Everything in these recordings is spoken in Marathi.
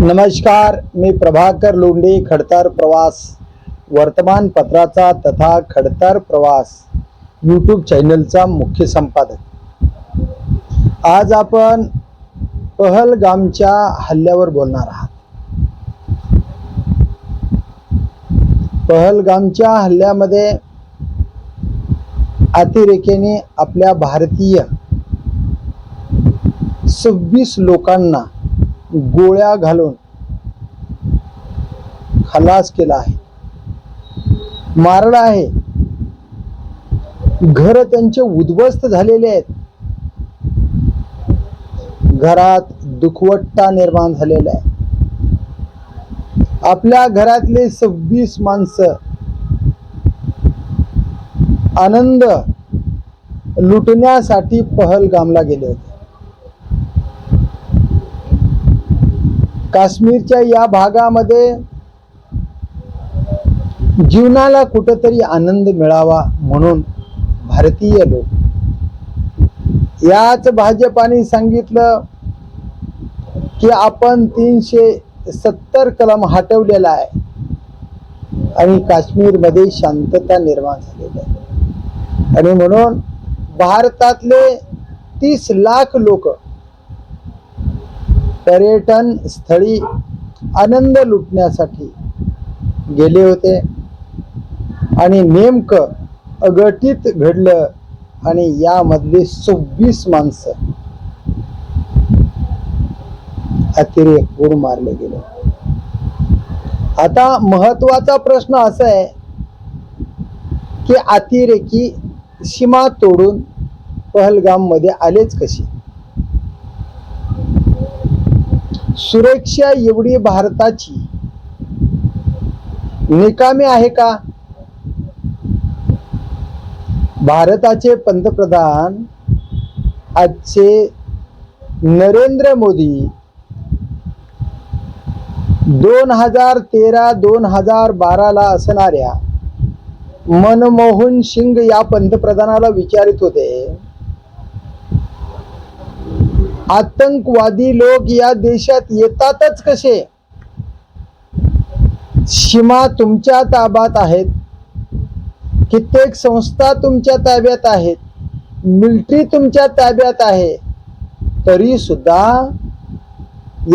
नमस्कार मी प्रभाकर लोंढे खडतर प्रवास. वर्तमानपत्राचा तथा खडतर प्रवास यूट्यूब चॅनलचा मुख्य संपादक. आज आपण पहलगामच्या हल्ल्यावर बोलणार आहात. पहलगामच्या हल्ल्यामध्ये अतिरेकेने आपल्या भारतीय सव्वीस लोकांना गोळ्या घालून खलास केला आहे. मारला आहे. घर त्यांचे उद्ध्वस्त झालेले आहेत. घरात दुखवट्टा निर्माण झालेला आहे. आपल्या घरातले सव्वीस माणसं आनंद लुटण्यासाठी पहलगामला गेले होते. काश्मीरच्या या भागामध्ये जीवनाला कुठंतरी आनंद मिळावा म्हणून भारतीय लोक याच भाजपाने सांगितलं की आपण तीनशे सत्तर कलम हटवलेला आहे. आणि काश्मीरमध्ये शांतता निर्माण झालेली आहे. आणि म्हणून भारतातले तीस लाख लोक पर्यटन स्थळी आनंद लुटण्यासाठी गेले होते. आणि नेमकं अघटित घडलं आणि यामधली सव्वीस माणसं अतिरेक करून मारले गेले. आता महत्त्वाचा प्रश्न असा आहे की अतिरेकी सीमा तोडून पहलगाममध्ये आलेच कशी? सुरक्षा एवढी भारताची? निकामी आहे का? भारताचे पंतप्रधान आजचे नरेंद्र मोदी दोन हजार तेरा दोन हजार बाराला असणाऱ्या मनमोहन सिंग या पंतप्रधानाला विचारित होते. आतंकवादी लोक या देशात येतातच कसे? सीमा तुमच्या ताब्यात आहेत. कित्येक संस्था तुमच्या ताब्यात आहेत. मिलिटरी तुमच्या ताब्यात आहे. तरी सुद्धा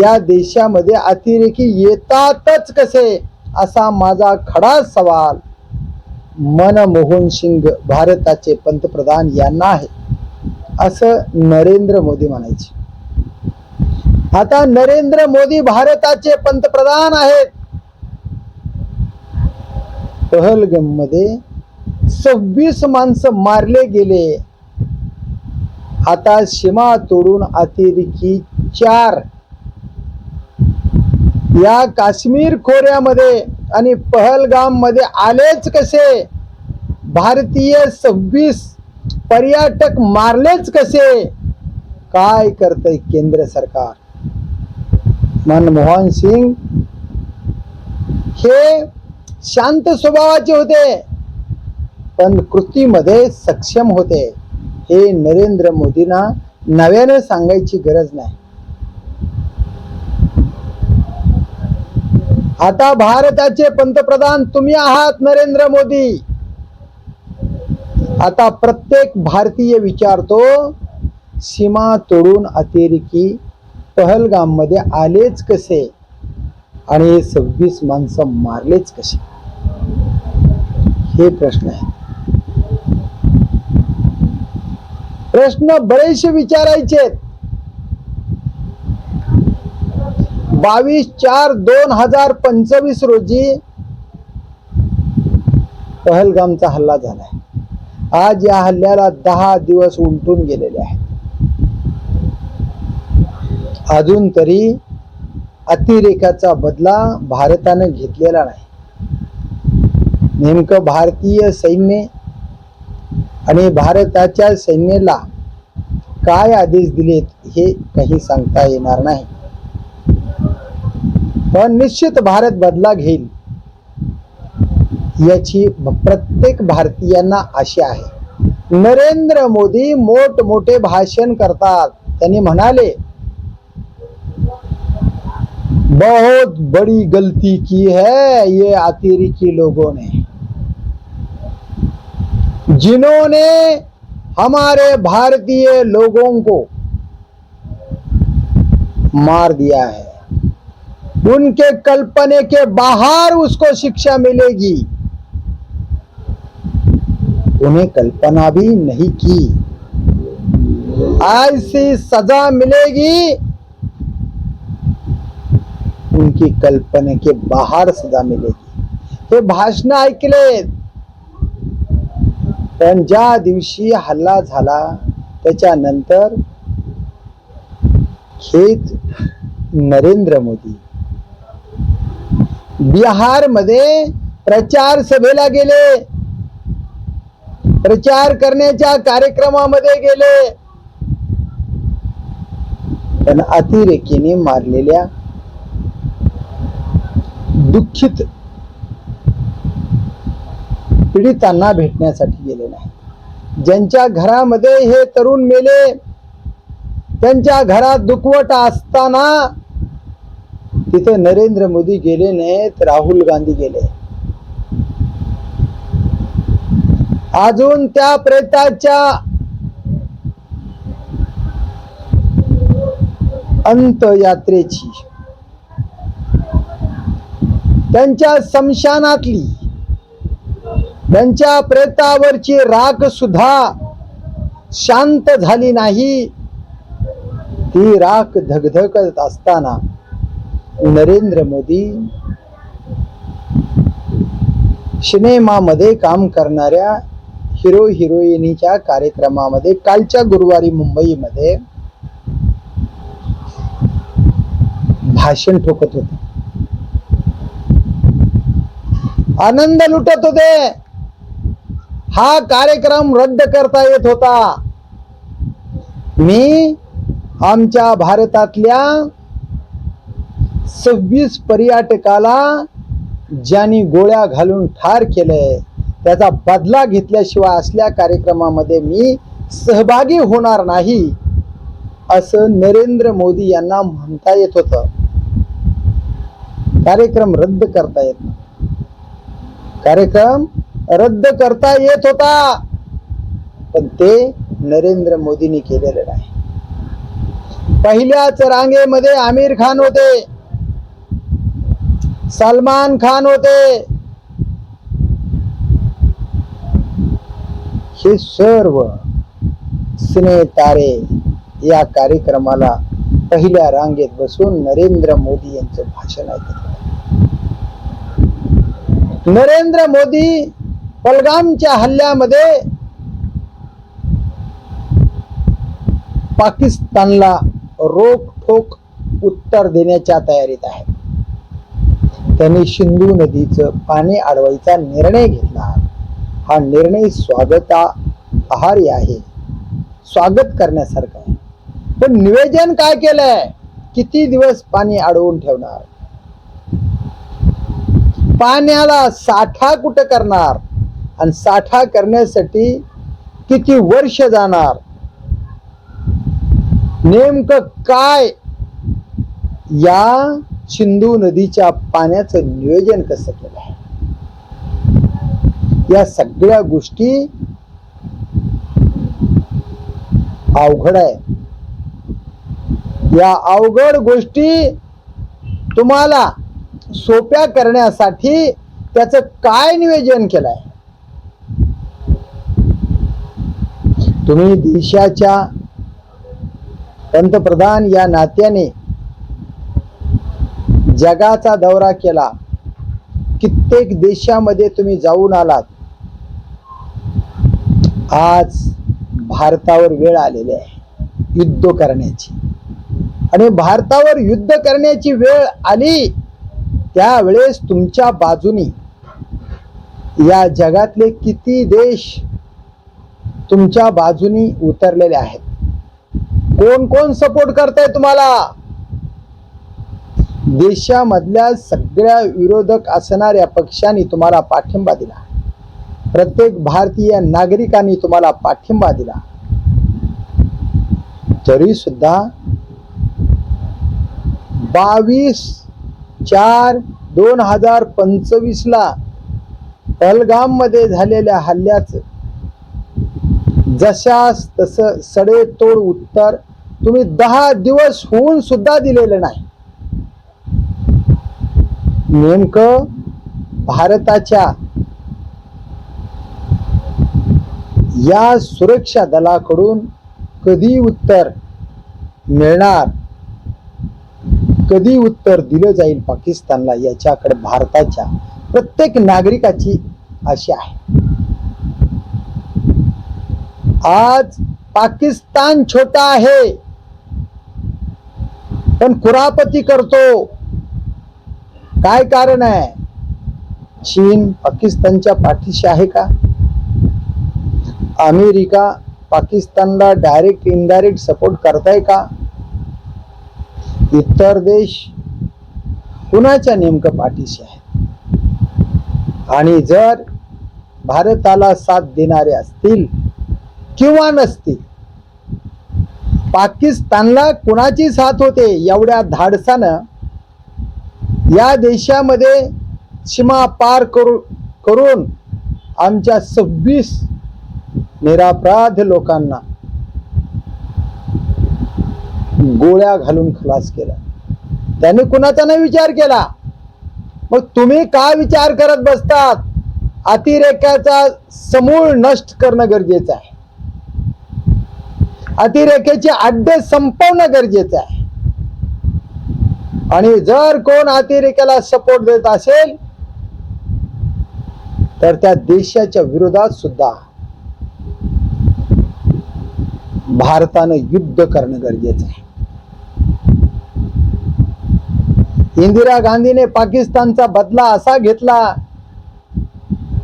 या देशामध्ये अतिरेकी येतातच कसे? असा माझा खडा सवाल. मनमोहन सिंग भारताचे पंतप्रधान यांना आहे. असं नरेंद्र मोदी म्हणायचे. आता नरेंद्र मोदी भारताचे पंतप्रधान आहेत. पहलगममध्ये सव्वीस माणसं मारले गेले. आता सीमा तोडून अतिरेकी चार. या काश्मीर खोऱ्यामध्ये आणि पहलगाममध्ये आलेच कसे? भारतीय सव्वीस पर्यटक मारलेच कसे? काय करतय केंद्र सरकार? मनमोहन सिंग हे शांत स्वभावाचे होते पण कृतीमध्ये सक्षम होते. हे नरेंद्र मोदींना नव्याने सांगायची गरज नाही. आता भारताचे पंतप्रधान तुम्ही आहात नरेंद्र मोदी. आता प्रत्येक भारतीय विचारतो सीमा तोडून अतिरेकी पहलगाममध्ये आलेच कसे? आणि हे सव्वीस माणसं मारलेच कसे? हे प्रश्न आहे प्रश्न बरेचसे विचारायचे आहेत. बावीस चार दोन हजार पंचवीस रोजी पहलगामचा हल्ला झालाय. आज या हल्ल्याला दहा दिवस उलटून गेलेले आहेत. अजून तरी अतिरेकाचा बदला भारताने घेतलेला नाही. नेमकं भारतीय सैन्य आणि भारताच्या सैन्याला काय आदेश दिलेत हे काही सांगता येणार नाही. पण निश्चित भारत बदला घेईल याची प्रत्येक भारतीयांना आशा आहे. नरेंद्र मोदी मोठमोठे भाषण करतात. त्यांनी म्हणाले बहुत बड़ी गलती की है ये अतिरिकी लोगों ने। जिन्होंने हमारे भारतीय लोगों को मार दिया है। उनके कल्पने के बाहर उसको शिक्षा मिलेगी। उन्हें कल्पना भी नहीं की। ऐसी सजा मिलेगी उनकी कल्पने के बाहर सजा मिलेगी हे भाषण ऐकले। पण ज्या दिवशी हल्ला झाला त्याच्यानंतर हेच नरेंद्र मोदी। बिहारमध्ये प्रचार सभेला गेले। प्रचार करण्याच्या कार्यक्रमामध्ये गेले। पण अतिरेकीने मारलेल्या दुःखित पीडितांना भेटण्यासाठी गेले नाही ज्यांच्या घरामध्ये हे तरुण मेले त्यांच्या घरात दुखवट असताना तिथे नरेंद्र मोदी गेले नाहीत राहुल गांधी गेले. अजून त्या प्रेताच्या अंतयात्रेची त्यांच्या समशानातली त्यांच्या प्रेतावरची राख सुद्धा शांत झाली नाही. ती राख धगधगत असताना नरेंद्र मोदी सिनेमामध्ये काम करणाऱ्या हिरो हिरोईनीच्या कार्यक्रमामध्ये कालच्या गुरुवारी मुंबईमध्ये भाषण ठोकत होते. आनंद लुटत होते. हा कार्यक्रम रद्द करता येत होता. मी आमच्या भारतातल्या सव्वीस पर्यटकाला ज्यांनी गोळ्या घालून ठार केलंय त्याचा बदला घेतल्याशिवाय असल्या कार्यक्रमामध्ये मी सहभागी होणार नाही असं नरेंद्र मोदी यांना म्हणता येत होतं. कार्यक्रम रद्द करता येत नाही कार्यक्रम रद्द करता येत होता. पण ते नरेंद्र मोदींनी केलेलं नाही. पहिल्याच रांगेमध्ये आमिर खान होते. सलमान खान होते. हे सर्व सिने तारे या कार्यक्रमाला पहिल्या रांगेत बसून नरेंद्र मोदी यांचं भाषण ऐकत होते. नरेंद्र मोदी पलगामच्या हल्ल्यामध्ये पाकिस्तानला रोखोक उत्तर देण्याच्या तयारीत आहे. त्यांनी सिंधू नदीचं पाणी अडवायचा निर्णय घेतला. हा निर्णय स्वागता आहारी आहे. स्वागत करण्यासारखा आहे. पण निवेदन काय केलंय? किती दिवस पाणी अडवून ठेवणार? पाण्याला साठा कुठं करणार? आणि साठा करण्यासाठी किती वर्ष जाणार? नेमकं काय? या सिंधू नदीच्या पाण्याचं नियोजन कसं केलं आहे? या सगळ्या गोष्टी अवघड आहे. या अवघड गोष्टी तुम्हाला सोप्या करण्यासाठी त्याचं काय नियोजन केलंय? तुम्ही देशाच्या पंतप्रधान या नात्याने जगाचा दौरा केला. कित्येक देशामध्ये तुम्ही जाऊन आलात. आज भारतावर वेळ आलेली आहे युद्ध करण्याची. आणि भारतावर युद्ध करण्याची वेळ आली त्यावेळेस तुमच्या बाजूनी या जगातले किती देश तुमच्या बाजूनी उतरलेले आहेत? कोण कोण सपोर्ट करताय तुम्हाला? देशामधल्या सगळ्या विरोधक असणाऱ्या पक्षांनी तुम्हाला पाठिंबा दिला. प्रत्येक भारतीय नागरिकांनी तुम्हाला पाठिंबा दिला. तरी सुद्धा बावीस चार दोन हजार पंचवीसला ला झालेल्या हल्ल्याचं. जशास तसं सडेतोड उत्तर तुम्ही दहा दिवस होऊन सुद्धा दिलेलं नाही. नेमकं भारताच्या या सुरक्षा दलाकडून कधी उत्तर मिळणार? कधी उत्तर दिलं जाईल पाकिस्तानला याच्याकडे भारताच्या प्रत्येक नागरिकाची आशा आहे. आज पाकिस्तान छोटा आहे. पण कुरापती करतो. काय कारण आहे? चीन पाकिस्तानच्या पाठीशी आहे का? अमेरिका पाकिस्तानला डायरेक्ट इनडायरेक्ट सपोर्ट करताय का? इतर देश कुणाच्या नेमकं पाठीशी आहे? आणि जर भारताला साथ देणारे असतील किंवा नसतील पाकिस्तानला कुणाची साथ होते एवढ्या धाडसानं या देशामध्ये सीमा पार करू करून आमच्या सव्वीस निरापराध लोकांना गोळ्या घालून खलास केला. त्याने कुणाचा नाही विचार केला. मग तुम्ही का विचार करत बसतात? अतिरेकाचा समूळ नष्ट करणं गरजेचं आहे. अतिरेकाचे अड्डे संपवणं गरजेचं आहे. आणि जर कोण अतिरेकाला सपोर्ट देत असेल तर त्या देशाच्या विरोधात सुद्धा भारतानं युद्ध करणं गरजेचं आहे. इंदिरा गांधीने पाकिस्तानचा बदला असा घेतला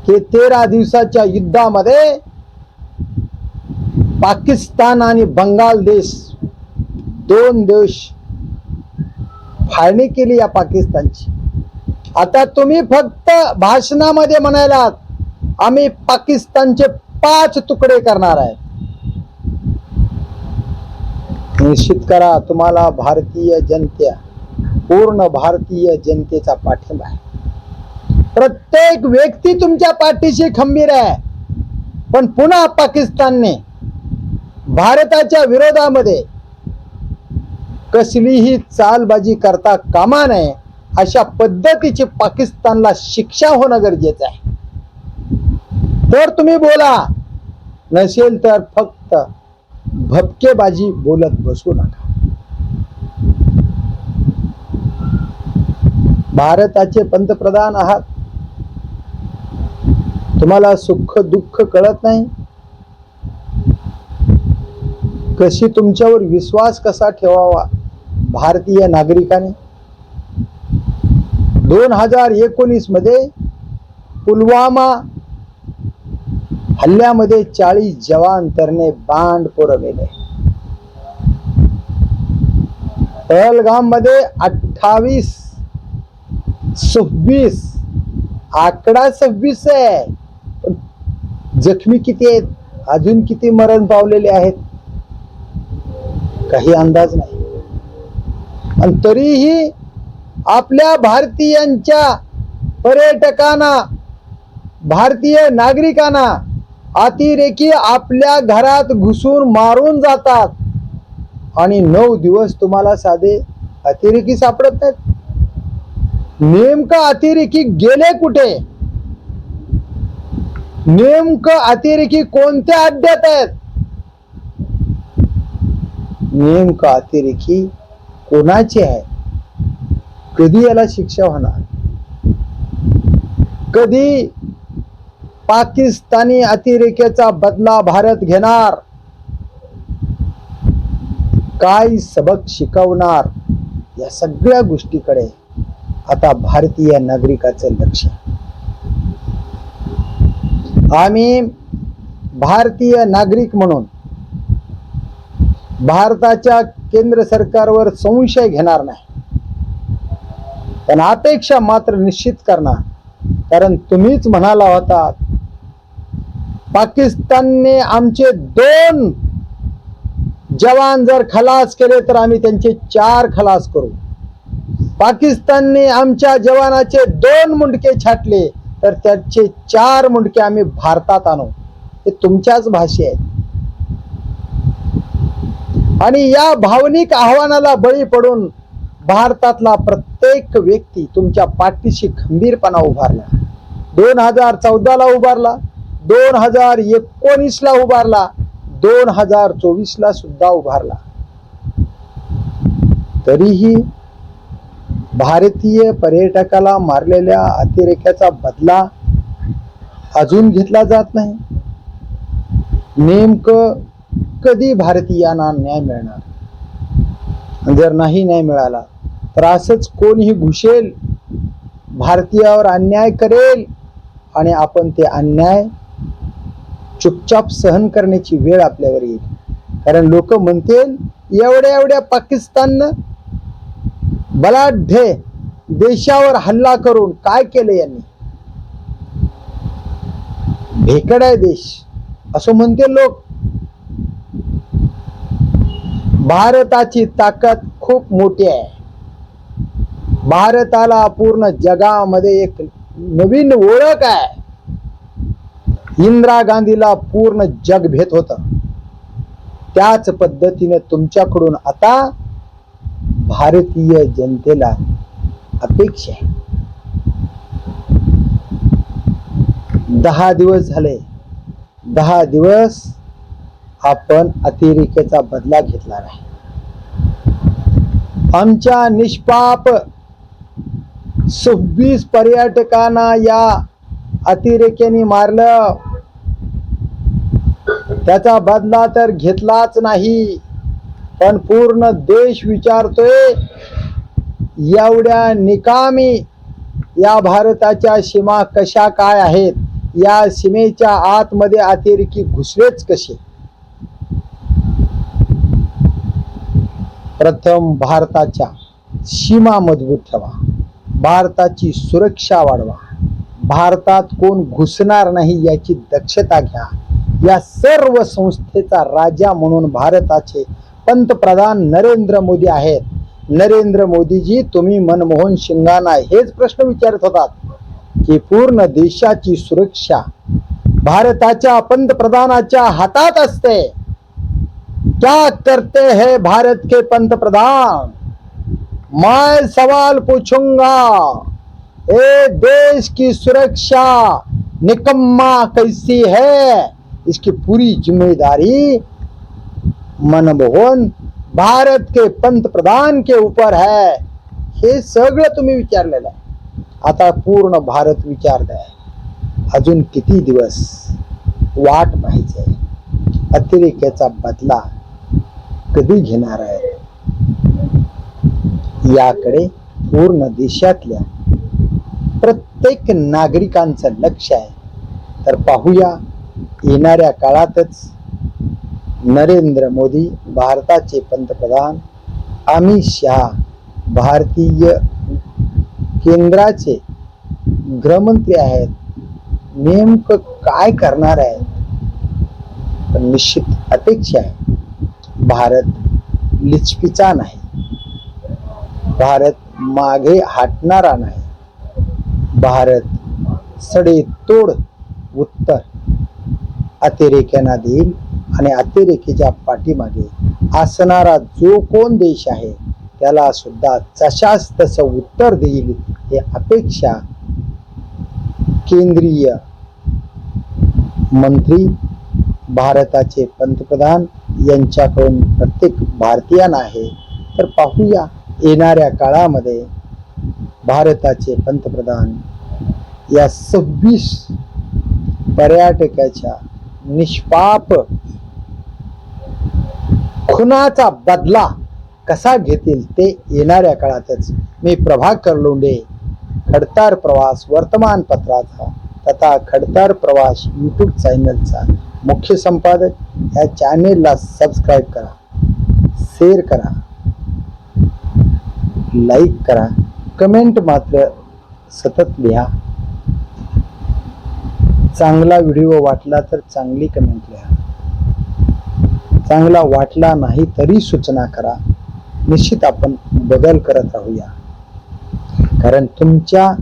की तेरा दिवसाच्या युद्धामध्ये पाकिस्तान आणि बंगाल देश दोन देश फाळणी केली या पाकिस्तानची. आता तुम्ही फक्त भाषणामध्ये म्हणायलात आम्ही पाकिस्तानचे पाच तुकडे करणार आहे. निश्चित करा तुम्हाला भारतीय जनत्या पूर्ण भारतीय जनतेचा पाठिंबा आहे. प्रत्येक व्यक्ती तुमच्या पाठीशी खंबीर आहे. पण पुन्हा पाकिस्तानने भारताच्या विरोधामध्ये कसलीही चालबाजी करता कामा नये अशा पद्धतीची पाकिस्तानला शिक्षा होणं गरजेचं आहे. तर तुम्ही बोला नसेल तर फक्त भपकेबाजी बोलत बसू नका. भारताचे पंतप्रधान आहात. तुम्हाला सुख दुःख कळत नाही? कशी तुमच्यावर विश्वास कसा ठेवावा भारतीय नागरिकाने? दोन हजार एकोणीसमध्ये पुलवामा हल्ल्यामध्ये चाळीस जवान तरणे बांड पुरविले. पहलगाममध्ये अठ्ठावीस सव्वीस. आकडा सव्वीस आहे. पण जखमी किती आहेत? अजून किती मरण पावलेले आहेत? काही अंदाज नाही. आणि तरीही आपल्या भारतीयांच्या पर्यटकांना भारतीय नागरिकांना अतिरेकी आपल्या घरात घुसून मारून जातात. आणि नऊ दिवस तुम्हाला साधे अतिरेकी सापडत नाहीत. नेमकं अतिरेकी गेले कुठे? नेमकं अतिरेकी कोणत्या अड्ड्यात आहेत? नेमकं अतिरेकी कोणाचे आहे कधी याला शिक्षा होणार? कधी पाकिस्तानी अतिरेक्याचा बदला भारत घेणार? काय सबक शिकवणार या सगळ्या गोष्टीकडे? आता भारतीय नागरिकाचं लक्ष. आम्ही भारतीय नागरिक म्हणून भारताच्या केंद्र सरकारवर संशय घेणार नाही. पण अपेक्षा मात्र निश्चित करणार. कारण तुम्हीच म्हणाला होता पाकिस्तानने आमचे दोन जवान जर खलास केले तर आम्ही त्यांचे चार खलास करू. पाकिस्तानने आमच्या जवानाचे दोन मुंडके छाटले तर त्याचे चार मुंडके आम्ही भारतात आणू. हे तुमच्याच भाषे आहेत आणि या भावनिक आव्हानाला बळी पडून भारतातला प्रत्येक व्यक्ती तुमच्या पाठीशी खंबीरपणा उभारला. दोन हजार चौदाला उभारला दोन हजार एकोणीसला उभारला दोन हजार चोवीसला सुद्धा उभारला. तरीही भारतीय पर्यटकाला मारलेल्या अतिरेक्याचा बदला अजून घेतला जात नाही. नेमकं कधी भारतीयांना न्याय मिळणार? जर नाही न्याय मिळाला तर असंच कोणीही घुसेल भारतीयावर अन्याय करेल आणि आपण ते अन्याय चुपचाप सहन करण्याची वेळ आपल्यावर येईल. कारण लोक म्हणतील एवढ्या एवढ्या पाकिस्ताननं बलाढ्य देशावर हल्ला करून काय केलं यांनी? भेकड आहे देश असं म्हणते लोक. भारताची ताकद खूप मोठी आहे. भारताला पूर्ण जगामध्ये एक नवीन ओळख आहे. इंदिरा गांधीला पूर्ण जग भेट होत. त्याच पद्धतीने तुमच्याकडून आता भारतीय जनतेला अपेक्षा आहे. दहा दिवस झाले. दहा दिवस आपण अतिरेकेचा बदला घेतला नाही. आमच्या निष्पाप सव्वीस पर्यटकांना या अतिरेक्याने मारलं. त्याचा बदला तर घेतलाच नाही. पण पूर्ण देश विचारतोय एवढ्या निकामी या भारताच्या सीमा कशा काय आहेत? या सीमेच्या आतमध्ये अतिरेकी घुसलेच कसे? प्रथम भारताच्या सीमा मजबूत ठेवा. भारताची सुरक्षा वाढवा. भारतात कोण घुसणार नाही याची दक्षता घ्या. या सर्व संस्थेचा राजा म्हणून भारताचे पंतप्रधान नरेंद्र मोदी आहेत. नरेंद्र मोदीजी, तुम्ही मनमोहन सिंगांना हेच प्रश्न विचारत होतात की पूर्ण देशाची सुरक्षा भारताच्या पंतप्रधानाच्या हातात असते. क्या करते हैं भारत के पंतप्रधान? मैं सवाल पूछूँगा, ए देश की सुरक्षा निकम्मा कैसी है? इसकी पूरी ज़िम्मेदारी मनमोहन भारत के पंतप्रधान के ऊपर है. हे सगळं तुम्ही विचारलेलं आहे. आता पूर्ण भारत विचारलाय अजून किती दिवस वाट पाहिजे अतिरेक्याचा बदला कधी घेणार आहे? याकडे पूर्ण देशातल्या प्रत्येक नागरिकांचं लक्ष आहे. तर पाहूया येणाऱ्या काळातच नरेंद्र मोदी भारताचे पंतप्रधान अमित शहा भारतीय केंद्राचे गृहमंत्री आहेत. नेमकं काय करणार आहे पण निश्चित अपेक्षा आहे. भारत लिचपिचा नाही. भारत मागे हटणारा नाही. भारत सडेतोड उत्तर अतिरेक्यांना देईल. आणि अतिरेकीच्या पाठीमागे असणारा जो कोण देश आहे त्याला सुद्धा जशाच तसं उत्तर देईल हे अपेक्षा केंद्रीय मंत्री भारताचे पंतप्रधान यांच्याकडून प्रत्येक भारतीयांना आहे. तर पाहूया येणाऱ्या काळामध्ये भारताचे पंतप्रधान या सव्वीस पर्यटकाच्या निष्पाप खुनाचा बदला कसा घेतील ते येणाऱ्या काळातच मी प्रभाकर लोंडे खडतार प्रवास वर्तमानपत्राचा तथा खडतार प्रवास यूट्यूब चॅनलचा मुख्य संपादक या चॅनेलला सबस्क्राईब करा शेअर करा लाईक करा कमेंट मात्र सतत लिहा. चांगला व्हिडिओ वाटला तर चांगली कमेंट लिहा. चांगला वाटला नाही तरी सूचना करा. निश्चित आपण बदल करत राहूया. कारण तुमच्या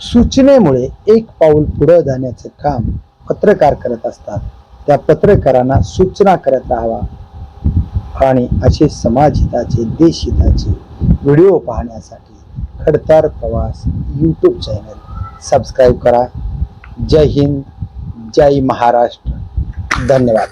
सूचनेमुळे एक पाऊल पुढे जाण्याचं काम पत्रकार करत असतात. त्या पत्रकारांना सूचना करत राहावा. आणि असे समाजहिताचे देशहिताचे व्हिडिओ पाहण्यासाठी खडतार प्रवास यूट्यूब चॅनल सबस्क्राईब करा. जय हिंद जय महाराष्ट्र. धन्यवाद.